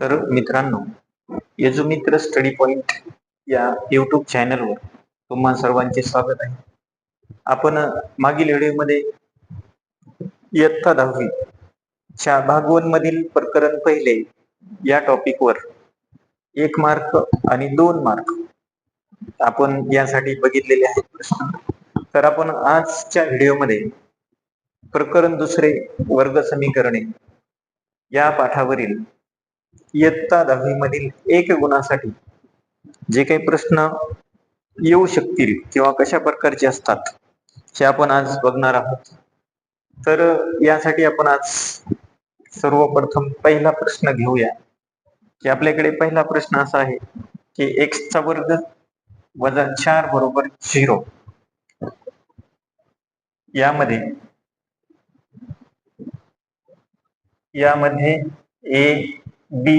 तर मित्रांनो Yajumitra study point या युट्यूब चॅनलवर तुम्हा सर्वांचे स्वागत आहे. आपण मागील व्हिडिओमध्ये इयत्ता दहावी च्या भागवन मधील प्रकरण पहिले या टॉपिकवर एक मार्क आणि दोन मार्क आपण यासाठी बघितलेले आहेत प्रश्न. तर आपण आजच्या व्हिडिओमध्ये प्रकरण दुसरे वर्ग समीकरणे या पाठावरील इयत्ता दहावी मधील एक गुणासाठी जे काही प्रश्न येऊ शकतील किंवा कशा प्रकारचे असतात हे आपण आज बघणार आहोत. तर यासाठी आपण आज सर्वप्रथम पहिला प्रश्न घेऊया. की आपल्याकडे पहिला प्रश्न असा आहे की एक्स चा वर्ग वजा चार बरोबर झिरो. यामध्ये यामध्ये ए बी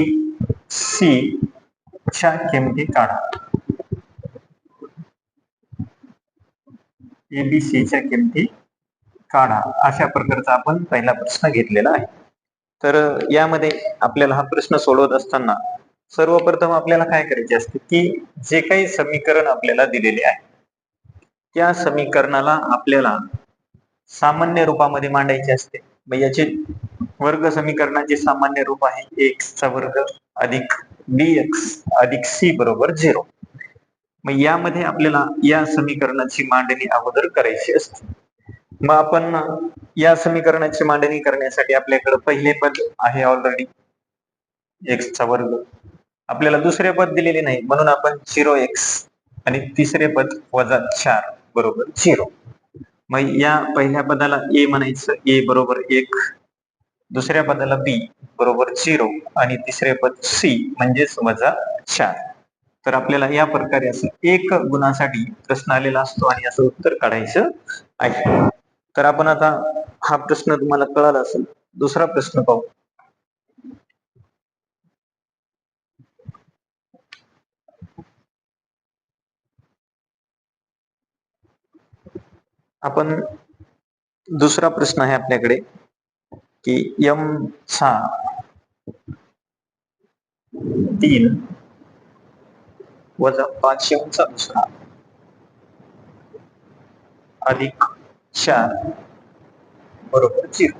सी च्या किमती काढा. ए बी सी च्या किमती काढा. अशा प्रकारचा आपण पहिला प्रश्न घेतलेला आहे. तर यामध्ये आपल्याला हा प्रश्न सोडवत असताना सर्वप्रथम आपल्याला काय करायचे असते की जे काही समीकरण आपल्याला दिलेले आहे त्या समीकरणाला आपल्याला सामान्य रूपामध्ये मांडायचे असते. मग याचे वर्ग समीकरणाचे सामान्य रूप आहे एक्स चा वर्ग अधिक बी एक्स अधिक सी बरोबर झिरो मग यामध्ये आपल्याला या समीकरणाची मांडणी अगोदर करायची असते. मग आपण या समीकरणाची मांडणी करण्यासाठी आपल्याकडे पहिले पद आहे ऑलरेडी एक्स चा वर्ग. आपल्याला दुसरे पद दिलेले नाही म्हणून आपण झिरो एक्स आणि तिसरे पद वजा चार बरोबर झिरो मग या पहिल्या पदाला ए म्हणायचं ए बरोबर एक. दुसऱ्या पदाला बी बरोबर झिरो आणि तिसरे पद सी म्हणजेच वजा चार. तर आपल्याला या प्रकारे असं एक गुणासाठी प्रश्न आलेला असतो आणि असं उत्तर काढायचं आहे. तर आपण आता हा प्रश्न तुम्हाला कळाला असेल. दुसरा प्रश्न पाहू. आपण दुसरा प्रश्न आहे आपल्याकडे. की यम चा तीन. वजा पाच यमचा दुसरा. अधिक चार. बरोबर झिरो.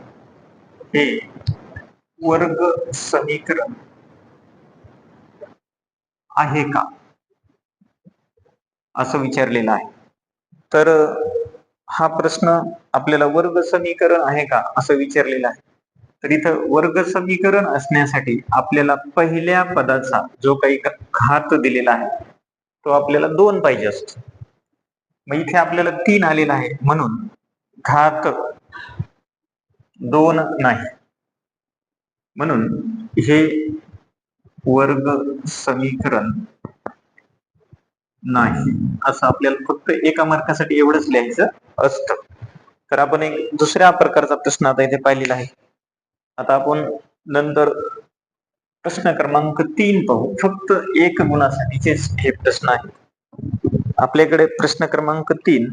हे वर्ग समीकरण आहे का? असं विचारलेलं आहे. तर हा प्रश्न आपल्याला वर्ग समीकरण आहे का? असं विचारलेलं आहे. तर इथं वर्ग समीकरण असण्यासाठी आपल्याला पहिल्या पदाचा जो काही घात दिलेला आहे तो आपल्याला दोन पाहिजे असतो. मग इथे आपल्याला तीन आलेला आहे म्हणून घात दोन नाही. म्हणून हे वर्ग समीकरण नाही. असं आपल्याला फक्त एका मार्कासाठी एवढंच लिहायचं असतं. तर आपण एक दुसऱ्या प्रकारचा प्रश्न आता इथे पाहिलेला आहे. आता आपण नंतर प्रश्न क्रमांक तीन पाहू. फक्त एक गुणासाठीचेच हे प्रश्न आहेत. आपल्याकडे प्रश्न क्रमांक तीन.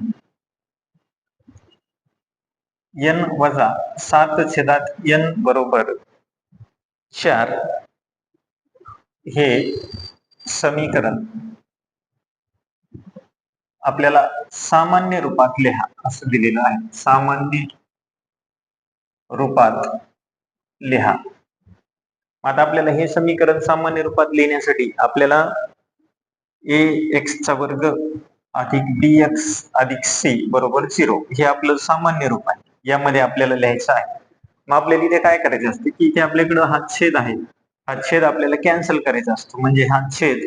एन वजा सात छेदात एन बरोबर चार हे समीकरण आपल्याला सामान्य रूपात लिहा. असं दिलेलं आहे. सामान्य रूपात लिहा. आता आपल्याला हे समीकरण सामान्य रूपात लिहिण्यासाठी आपल्याला ए एक्स चा वर्ग अधिक बी एक्स अधिक सी बरोबर झिरो हे आपलं सामान्य रूप आहे. यामध्ये आपल्याला लिहायचं आहे. मग आपल्याला इथे काय करायचं असते की इथे आपल्याकडं हा छेद आहे. हा छेद आपल्याला कॅन्सल करायचा असतो. म्हणजे हा छेद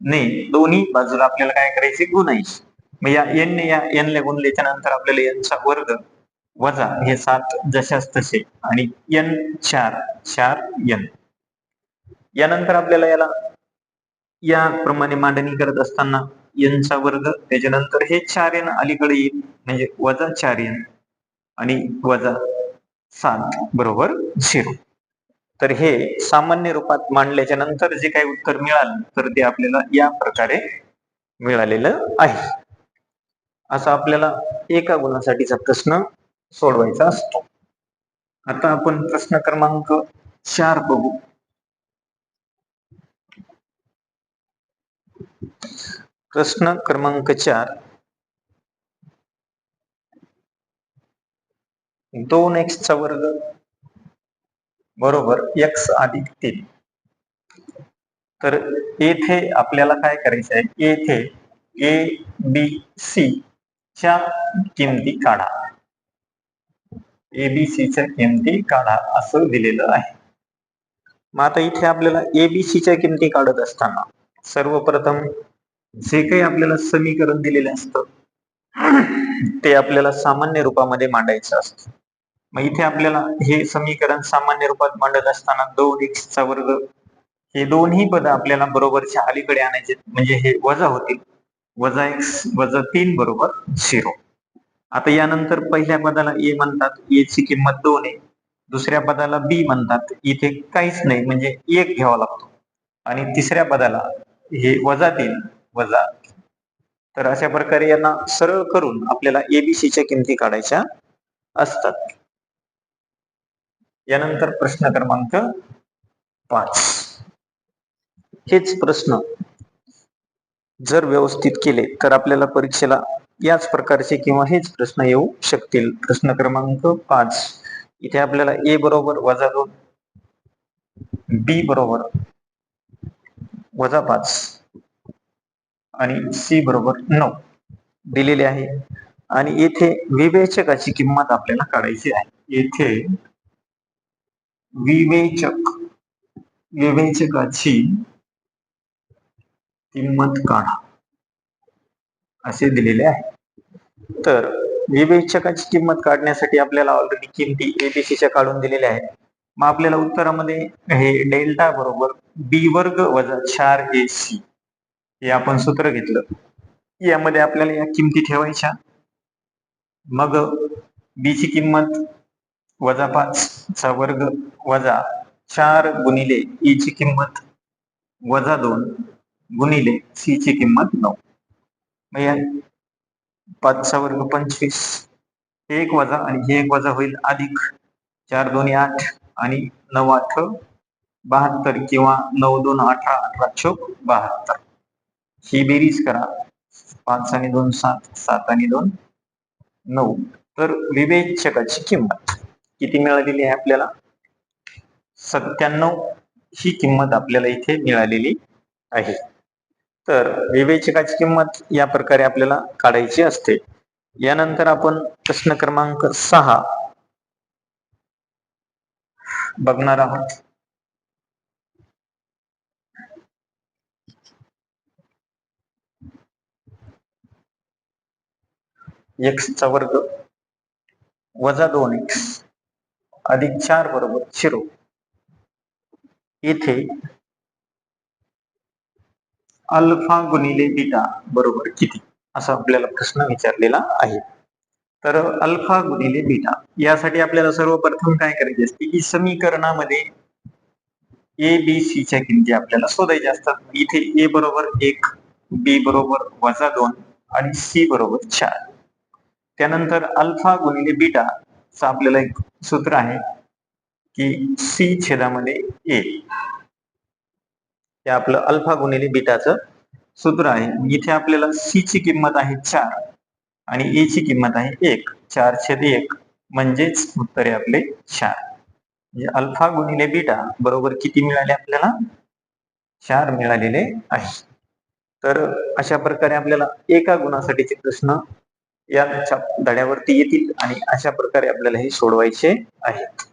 ने दोन्ही बाजूला आपल्याला काय करायचे? गुणायचे. मग या एन ने या एन ले गुणल्याच्या नंतर आपल्याला यांचा वर्ग वजा हे सात जशास तसे. आणि एन चार चार एन. यानंतर आपल्याला याला याप्रमाणे मांडणी करत असताना एनचा वर्ग त्याच्यानंतर हे चार एन अलीकडे येईल. म्हणजे वजा चार एन आणि वजा सात बरोबर झिरो. तर हे सामान्य रूपात मांडल्याच्या नंतर जे काही उत्तर मिळालं तर ते आपल्याला या प्रकारे मिळालेलं आहे. असा आपल्याला एका गुणासाठीचा प्रश्न सोडवायचा असतो. आता आपण प्रश्न क्रमांक चार बघू. प्रश्न क्रमांक चार. दोन एक्स चा वर्ग बरोबर एक्स अधिक तीन. तर येथे आपल्याला काय करायचं आहे? येथे ए बी सी च्या किमती काढा. एबीसीच्या किमती काढा असं दिलेलं आहे. मग आता इथे आपल्याला एबीसीच्या किमती काढत असताना सर्वप्रथम जे काही आपल्याला समीकरण दिलेले असतं ते आपल्याला सामान्य रूपामध्ये मांडायचं असतं. मग इथे आपल्याला हे समीकरण सामान्य रूपात मांडत असताना दोन एक्स चा वर्ग हे दोन्ही पद आपल्याला बरोबरच्या अलीकडे आणायचे म्हणजे हे वजा होतील. वजा एक्स वजा तीन बरोबर झिरो आता यानंतर पहिल्या पदाला ए म्हणतात ए किंमत दोन आहे. दुसऱ्या पदाला बी म्हणतात. इथे काहीच नाही म्हणजे एक घ्यावा लागतो. आणि तिसऱ्या पदाला हे वजा तीन वजा. तर अशा प्रकारे यांना सरळ करून आपल्याला एबीसीच्या किमती काढायच्या असतात. यानंतर प्रश्न क्रमांक पाच. हेच प्रश्न जर व्यवस्थित केले तर आपल्याला परीक्षेला याच प्रकारचे किंवा हेच प्रश्न येऊ शकतील. प्रश्न क्रमांक पाच. इथे आपल्याला ए बरोबर वजा दोन बी बरोबर वजा पाच आणि सी बरोबर नऊ दिलेले आहे. आणि येथे विवेचकाची किंमत आपल्याला काढायची आहे. येथे विवेचक विवेचकाची किंमत काढा. असे दिलेले आहे. तर विवेचकाची किंमत काढण्यासाठी आपल्याला ऑलरेडी किमती एबीसीच्या काढून दिलेल्या आहेत. मग आपल्याला उत्तरामध्ये हे डेल्टा बरोबर बी वर्ग वजा चार ए सी हे आपण सूत्र घेतलं. यामध्ये आपल्याला या किमती ठेवायच्या. मग बी ची किंमत वजा पाच चा वर्ग वजा चार गुणिले ई ची किंमत वजा दोन गुणिले सी ची किंमत नऊ. मग पाचचा वर्ग पंचवीस. हे एक वजा आणि हे एक वजा होईल अधिक चार दोन्ही आठ आणि नऊ आठ बहात्तर किंवा नऊ दोन अठरा अठरा चौक बहात्तर. ही बेरीज करा. पाच आणि दोन सात सात आणि दोन नऊ. तर विवेचकाची किंमत किती मिळालेली आहे आपल्याला? सत्त्याण्णव ही किंमत आपल्याला इथे मिळालेली आहे. तर विवेचकाची किंमत या प्रकारे आपल्याला काढायची असते. यानंतर आपण प्रश्न क्रमांक सहा बघणार आहोत. एक्स चा वर्ग वजा दोन एक्स अधिक चार बरोबर झिरो. येथे अल्फा गुणिले बीटा बरोबर किती? असा आपल्याला प्रश्न विचारलेला आहे. तर अल्फा गुणिले बीटा यासाठी आपल्याला सर्वप्रथम काय करायचे असते की समीकरणामध्ये ए बी सी च्या किमती आपल्याला शोधायच्या असतात. इथे ए बरोबर एक बी बरोबर वजा दोन आणि सी बरोबर चार. त्यानंतर अल्फा गुणिले बीटा चा आपल्याला एक सूत्र आहे की सी छेदामध्ये ए. हे आपलं अल्फा गुणिले बीटाचं सूत्र आहे. इथे आपल्याला सी ची किंमत आहे चार आणि ए ची किंमत आहे एक. चार छेद एक म्हणजेच उत्तर आहे आपले चार. म्हणजे अल्फा गुणिले बीटा बरोबर किती मिळाले आपल्याला? चार मिळालेले आहे. तर अशा प्रकारे आपल्याला एका गुणासाठीचे प्रश्न या धड्यावरती येतील आणि अशा प्रकारे आपल्याला हे सोडवायचे आहेत.